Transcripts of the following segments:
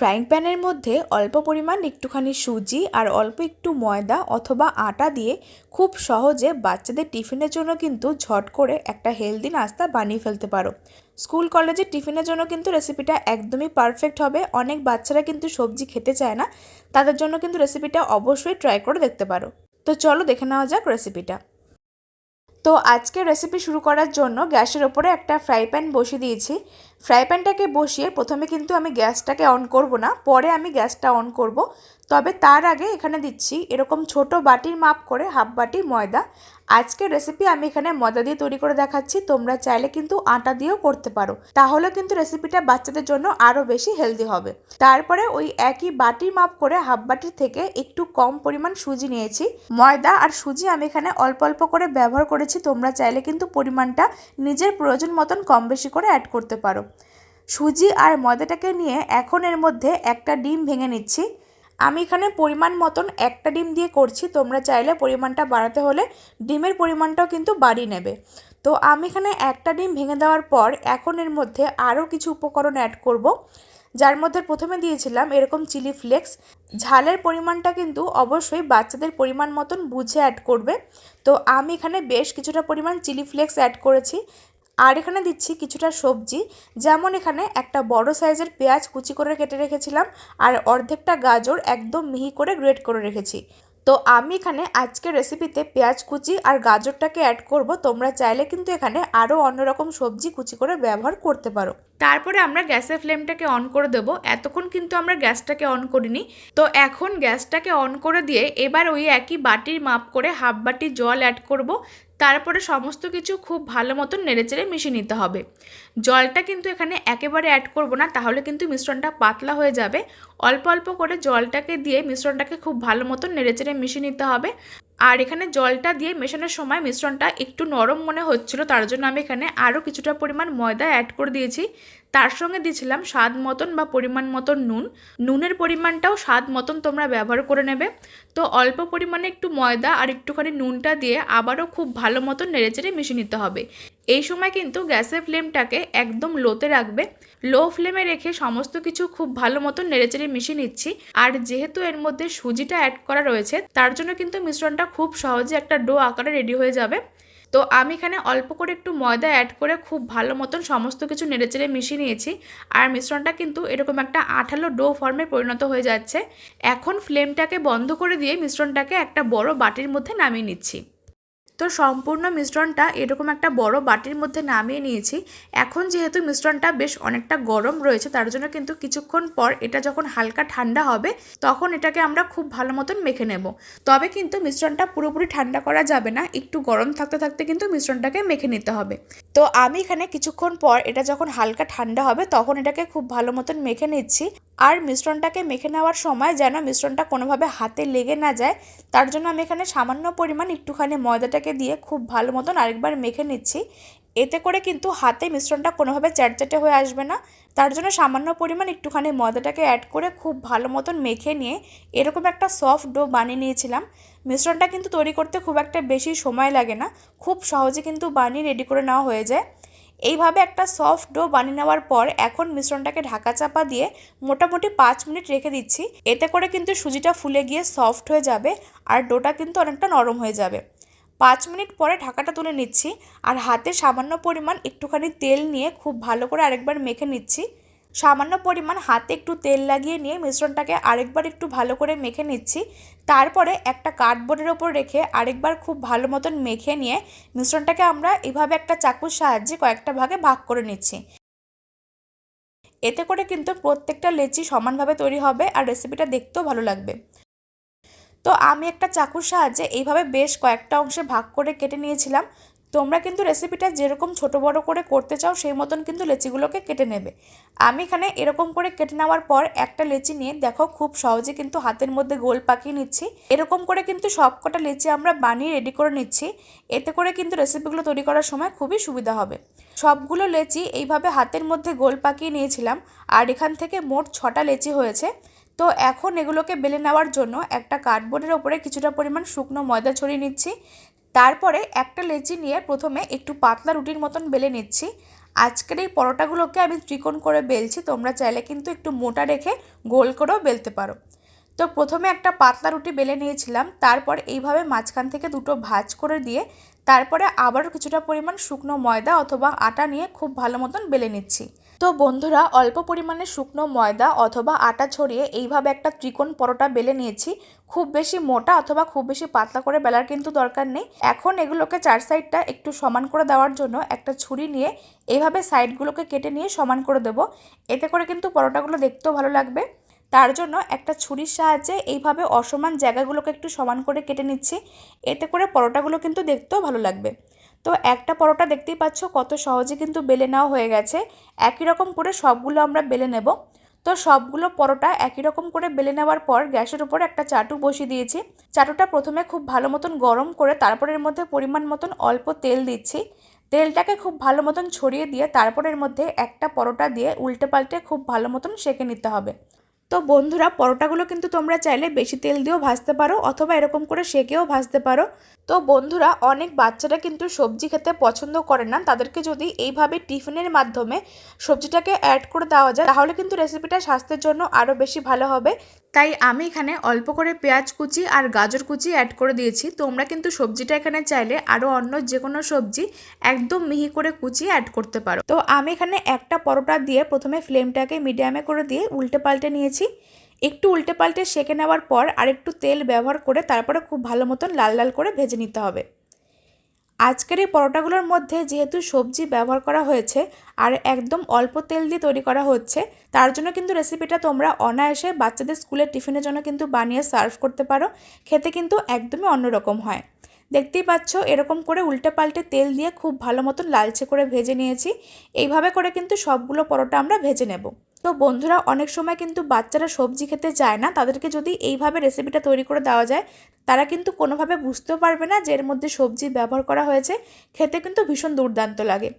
Frying প্যানের মধ্যে অল্প পরিমাণ একটুখানি সুজি আর অল্প একটু ময়দা অথবা আটা দিয়ে খুব সহজে বাচ্চাদের টিফিনের জন্য কিন্তু ঝট করে একটা হেলদি নাস্তা বানিয়ে ফেলতে পারো। স্কুল কলেজের টিফিনের জন্য কিন্তু রেসিপিটা একদমই পারফেক্ট হবে। অনেক বাচ্চারা কিন্তু সবজি খেতে চায় না। তাদের জন্য কিন্তু রেসিপিটা অবশ্যই ট্রাই করে দেখতে পারো। তো চলো দেখে নেওয়া যাক রেসিপিটা। তো আজকে রেসিপি শুরু করার জন্য গ্যাসের ওপরে একটা ফ্রাই প্যান বসিয়ে দিয়েছি। ফ্রাই প্যানটাকে বসিয়ে প্রথমে কিন্তু আমি গ্যাসটাকে অন করব না, পরে আমি গ্যাসটা অন করব। তবে তার আগে এখানে দিচ্ছি এরকম ছোট বাটির মাপ করে হাফ বাটি ময়দা। আজকের রেসিপি আমি এখানে ময়দা দিয়ে তৈরি করে দেখাচ্ছি, তোমরা চাইলে কিন্তু আটা দিয়েও করতে পারো। তাহলে কিন্তু রেসিপিটা বাচ্চাদের জন্য আরও বেশি হেলদি হবে। তারপরে ওই একই বাটির মাপ করে হাফ বাটির থেকে একটু কম পরিমাণ সুজি নিয়েছি। ময়দা আর সুজি আমি এখানে অল্প অল্প করে ব্যবহার করেছি, তোমরা চাইলে কিন্তু পরিমাণটা নিজের প্রয়োজন মতন কম বেশি করে অ্যাড করতে পারো। সুজি আর ময়দাটাকে নিয়ে এখন এর মধ্যে একটা ডিম ভেঙে নিচ্ছি। আমি এখানে পরিমাণ মতন একটা ডিম দিয়ে করছি, তোমরা চাইলে পরিমাণটা বাড়াতে হলে ডিমের পরিমাণটাও কিন্তু বাড়িয়ে নেবে। তো আমি এখানে একটা ডিম ভেঙে দেওয়ার পর এখন এর মধ্যে আরও কিছু উপকরণ অ্যাড করব, যার মধ্যে প্রথমে দিয়েছিলাম এরকম চিলি ফ্লেক্স। ঝালের পরিমাণটা কিন্তু অবশ্যই বাচ্চাদের পরিমাণ মতন বুঝে অ্যাড করবে। তো আমি এখানে বেশ কিছুটা পরিমাণ চিলি ফ্লেক্স অ্যাড করেছি আর এখানে দিচ্ছি কিছুটা সবজি। যেমন এখানে একটা বড় সাইজের পেঁয়াজ কুচি করে কেটে রেখেছিলাম আর অর্ধেকটা গাজর একদম মিহি করে গ্রেট করে রেখেছি। তো আমি এখানে আজকের রেসিপিতে পেঁয়াজ কুচি আর গাজরটাকে অ্যাড করব। তোমরা চাইলে কিন্তু এখানে আরও অন্যরকম সবজি কুচি করে ব্যবহার করতে পারো। তারপরে আমরা গ্যাসের ফ্লেমটাকে অন করে দেব। এতক্ষণ কিন্তু আমরা গ্যাসটাকে অন করিনি। তো এখন গ্যাসটাকে অন করে দিয়ে এবার ওই একই বাটির মাপ করে হাফ বাটি জল অ্যাড করব। তারপরে সমস্ত কিছু খুব ভালো মতন নেড়েচেড়ে মিশিয়ে নিতে হবে। জলটা কিন্তু এখানে একেবারে অ্যাড করব না, তাহলে কিন্তু মিশ্রণটা পাতলা হয়ে যাবে। অল্প অল্প করে জলটাকে দিয়ে মিশ্রণটাকে খুব ভালো মতন নেড়েচেড়ে মিশিয়ে নিতে হবে। আর এখানে জলটা দিয়ে মেশানোর সময় মিশ্রণটা একটু নরম মনে হচ্ছিল, তার জন্য আমি এখানে আরও কিছুটা পরিমাণ ময়দা অ্যাড করে দিয়েছি। তার সঙ্গে দিয়েছিলাম স্বাদ মতন বা পরিমাণ মতন নুন। নুনের পরিমাণটাও স্বাদ মতন তোমরা ব্যবহার করে নেবে। তো অল্প পরিমাণে একটু ময়দা আর একটুখানি নুনটা দিয়ে আবারও খুব ভালো মতন নেড়েচেড়ে মিশিয়ে নিতে হবে। এই সময় কিন্তু গ্যাসের ফ্লেমটাকে একদম লোতে রাখবে। লো ফ্লেমে রেখে সমস্ত কিছু খুব ভালো মতন নেড়েচেড়ে মিশিয়ে নিচ্ছি। আর যেহেতু এর মধ্যে সুজিটা অ্যাড করা রয়েছে, তার জন্য কিন্তু মিশ্রণটা খুব সহজে একটা ডো আকারে রেডি হয়ে যাবে। তো আমি এখানে অল্প করে একটু ময়দা অ্যাড করে খুব ভালো মতন সমস্ত কিছু নেড়েচেড়ে মিশিয়ে নিয়েছি। আর মিশ্রণটা কিন্তু এরকম একটা আঠালো ডো ফর্মে পরিণত হয়ে যাচ্ছে। এখন ফ্লেমটাকে বন্ধ করে দিয়ে মিশ্রণটাকে একটা বড় বাটির মধ্যে নামিয়ে নিচ্ছি। তো সম্পূর্ণ মিশ্রণটা এরকম একটা বড় বাটির মধ্যে নামিয়ে নিয়েছি। এখন যেহেতু মিশ্রণটা বেশ অনেকটা গরম রয়েছে, তার জন্য কিন্তু কিছুক্ষণ পর এটা যখন হালকা ঠান্ডা হবে, তখন এটাকে আমরা খুব ভালো মতন মেখে নেব। তবে কিন্তু মিশ্রণটা পুরোপুরি ঠান্ডা করা যাবে না, একটু গরম থাকতে থাকতে কিন্তু মিশ্রণটাকে মেখে নিতে হবে। তো আমি এখানে কিছুক্ষণ পর এটা যখন হালকা ঠান্ডা হবে, তখন এটাকে খুব ভালো মতন মেখে নিচ্ছি। আর মিশ্রণটাকে মেখে নেওয়ার সময় যেন মিশ্রণটা কোনোভাবে হাতে লেগে না যায়, তার জন্য আমি এখানে সামান্য পরিমাণ একটুখানি ময়দাটাকে দিয়ে খুব ভালো মতন আরেকবার মেখে নিচ্ছি। এতে করে কিন্তু হাতে মিশ্রণটা কোনোভাবে চ্যাটচ্যাটে হয়ে আসবে না। তার জন্য সামান্য পরিমাণ একটুখানি ময়দাটাকে অ্যাড করে খুব ভালো মতন মেখে নিয়ে এরকম একটা সফট ডো বানিয়ে নিয়েছিলাম। মিশ্রণটা কিন্তু তৈরি করতে খুব একটা বেশি সময় লাগে না। খুব সহজে কিন্তু বানিয়ে রেডি করে নেওয়া হয়ে যায়। এইভাবে একটা সফট ডো বানিয়ে নেওয়ার পর এখন মিশ্রণটাকে ঢাকা চাপা দিয়ে মোটামুটি পাঁচ মিনিট রেখে দিচ্ছি। এতে করে কিন্তু সুজিটা ফুলে গিয়ে সফট হয়ে যাবে আর ডোটা কিন্তু অনেকটা নরম হয়ে যাবে। পাঁচ মিনিট পরে ঢাকাটা তুলে নিচ্ছি আর হাতে সামান্য পরিমাণ একটুখানি তেল নিয়ে খুব ভালো করে আরেকবার মেখে নিচ্ছি। সামান্য পরিমাণ হাতে একটু তেল লাগিয়ে নিয়ে মিশ্রণটাকে আরেকবার একটু ভালো করে মেখে নিচ্ছি। তারপরে একটা কার্ডবোর্ডের ওপর রেখে আরেকবার খুব ভালো মতন মেখে নিয়ে মিশ্রণটাকে আমরা এভাবে একটা চাকুর সাহায্যে কয়েকটা ভাগে ভাগ করে নিচ্ছি। এতে করে কিন্তু প্রত্যেকটা লেচি সমানভাবে তৈরি হবে আর রেসিপিটা দেখতেও ভালো লাগবে। তো আমি একটা চাকুর সাহায্যে এইভাবে বেশ কয়েকটা অংশে ভাগ করে কেটে নিয়েছিলাম। তোমরা কিন্তু রেসিপিটা যেরকম ছোট বড় করে করতে চাও, সেই মতন কিন্তু লেচিগুলোকে কেটে নেবে। আমি এখানে এরকম করে কেটে নেওয়ার পর একটা লেচি নিয়ে, দেখো খুব সহজে কিন্তু হাতের মধ্যে গোল পাকিয়ে নিচ্ছি। এরকম করে কিন্তু সব কটা লেচি আমরা বানিয়ে রেডি করে নিচ্ছি। এতে করে কিন্তু রেসিপিগুলো তৈরি করার সময় খুবই সুবিধা হবে। সবগুলো লেচি এইভাবে হাতের মধ্যে গোল পাকিয়ে নিয়েছিলাম। আর এখান থেকে মোট ছটা লেচি হয়েছে। তো এখন এগুলোকে বেলে নেওয়ার জন্য একটা কার্ডবোর্ডের ওপরে কিছুটা পরিমাণ শুকনো ময়দা ছড়িয়ে নিচ্ছি। তারপরে একটা লেচি নিয়ে প্রথমে একটু পাতলা রুটির মতন বেলে নিচ্ছি। আজকের এই পরোটাগুলোকে আমি ত্রিকোণ করে বেলছি, তোমরা চাইলে কিন্তু একটু মোটা রেখে গোল করেও বেলতে পারো। তো প্রথমে একটা পাতলা রুটি বেলে নিয়েছিলাম, তারপর এইভাবে মাঝখান থেকে দুটো ভাজ করে দিয়ে তারপরে আবারও কিছুটা পরিমাণ শুকনো ময়দা অথবা আটা নিয়ে খুব ভালো মতন বেলে নিচ্ছি। তো বন্ধুরা, অল্প পরিমাণে শুকনো ময়দা অথবা আটা ছড়িয়ে এইভাবে একটা ত্রিকোণ পরোটা বেলে নিয়েছি। খুব বেশি মোটা অথবা খুব বেশি পাতলা করে বেলার কিন্তু দরকার নেই। এখন এগুলোকে চার সাইডটা একটু সমান করে দেওয়ার জন্য একটা ছুরি নিয়ে এইভাবে সাইডগুলোকে কেটে নিয়ে সমান করে দেবো। এতে করে কিন্তু পরোটাগুলো দেখতেও ভালো লাগবে। তার জন্য একটা ছুরির সাহায্যে এইভাবে অসমান জায়গাগুলোকে একটু সমান করে কেটে নিচ্ছি। এতে করে পরোটাগুলো কিন্তু দেখতেও ভালো লাগবে। তো একটা পরোটা দেখতেই পাচ্ছ কত সহজে কিন্তু বেলে নেওয়া হয়ে গেছে। একই রকম করে সবগুলো আমরা বেলে নেব। তো সবগুলো পরোটা একই রকম করে বেলে নেওয়ার পর গ্যাসের উপর একটা চাটু বসিয়ে দিয়েছি। চাটুটা প্রথমে খুব ভালো মতন গরম করে তারপরের মধ্যে পরিমাণ মতন অল্প তেল দিচ্ছি। তেলটাকে খুব ভালো মতন ছড়িয়ে দিয়ে তারপরের মধ্যে একটা পরোটা দিয়ে উল্টে পাল্টে খুব ভালো মতন সেঁকে নিতে হবে। তো বন্ধুরা, পরোটাগুলো কিন্তু তোমরা চাইলে বেশি তেল দিয়েও ভাজতে পারো অথবা এরকম করে সেকেও ভাজতে পারো। তো বন্ধুরা, অনেক বাচ্চারা কিন্তু সবজি খেতে পছন্দ করে না। তাদেরকে যদি এইভাবে টিফিনের মাধ্যমে সবজিটাকে অ্যাড করে দেওয়া যায়, তাহলে কিন্তু রেসিপিটা স্বাস্থ্যের জন্য আরও বেশি ভালো হবে। তাই আমি এখানে অল্প করে পেঁয়াজ কুচি আর গাজর কুচি অ্যাড করে দিয়েছি। তোমরা কিন্তু সবজিটা এখানে চাইলে আরও অন্য যে কোনো সবজি একদম মিহি করে কুচিয়ে অ্যাড করতে পারো। তো আমি এখানে একটা পরোটা দিয়ে প্রথমে ফ্লেমটাকে মিডিয়ামে করে দিয়ে উল্টে পাল্টে নিয়েছি। একটু উল্টে পাল্টে সেঁকে নেওয়ার পর আর একটু তেল ব্যবহার করে তারপরে খুব ভালো মতন লাল লাল করে ভেজে নিতে হবে। আজকের এই পরোটাগুলোর মধ্যে যেহেতু সবজি ব্যবহার করা হয়েছে আর একদম অল্প তেল দিয়ে তৈরি করা হচ্ছে, তার জন্য কিন্তু রেসিপিটা তোমরা অনায়াসে বাচ্চাদের স্কুলের টিফিনের জন্য কিন্তু বানিয়ে সার্ভ করতে পারো। খেতে কিন্তু একদমই অন্যরকম হয়। দেখতেই পাচ্ছ, এরকম করে উল্টে পাল্টে তেল দিয়ে খুব ভালো মতন লালচে করে ভেজে নিয়েছি। এইভাবে করে কিন্তু সবগুলো পরোটা আমরা ভেজে নেব। তো বন্ধুরা অনেক সময় কিন্তু বাচ্চারা সবজি খেতে চায় না। তাদেরকে যদি এইভাবে রেসিপিটা তৈরি করে দেওয়া যায়, তারা কিন্তু কোনোভাবে বুঝতেও পারবে না যে এর মধ্যে সবজি ব্যবহার করা হয়েছে। খেতে কিন্তু ভীষণ দুর্দান্ত লাগে।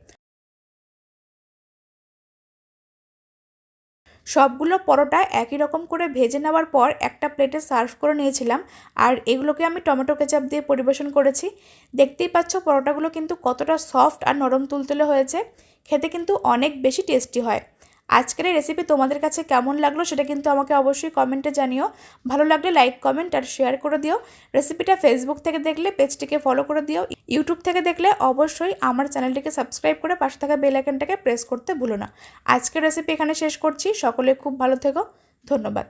সবগুলো পরোটা একই রকম করে ভেজে নেওয়ার পর একটা প্লেটে সার্ভ করে নিয়েছিলাম আর এগুলোকে আমি টমেটো কেচাপ দিয়ে পরিবেশন করেছি। দেখতেই পাচ্ছ পরোটাগুলো কিন্তু কতটা সফট আর নরম তুলতুলে হয়েছে। খেতে কিন্তু অনেক বেশি টেস্টি হয়। আজকের এই রেসিপি তোমাদের কাছে কেমন লাগল সেটা কিন্তু আমাকে অবশ্যই কমেন্টে জানিও। ভালো লাগলে লাইক কমেন্ট আর শেয়ার করে দিও। রেসিপিটা ফেসবুক থেকে দেখলে পেজটিকে ফলো করে দিও। ইউটিউব থেকে দেখলে অবশ্যই আমার চ্যানেলটিকে সাবস্ক্রাইব করে পাশে থাকা বেল আইকনটাকে প্রেস করতে ভুলো না। আজকের রেসিপি এখানে শেষ করছি। সকলে খুব ভালো থেকো। ধন্যবাদ।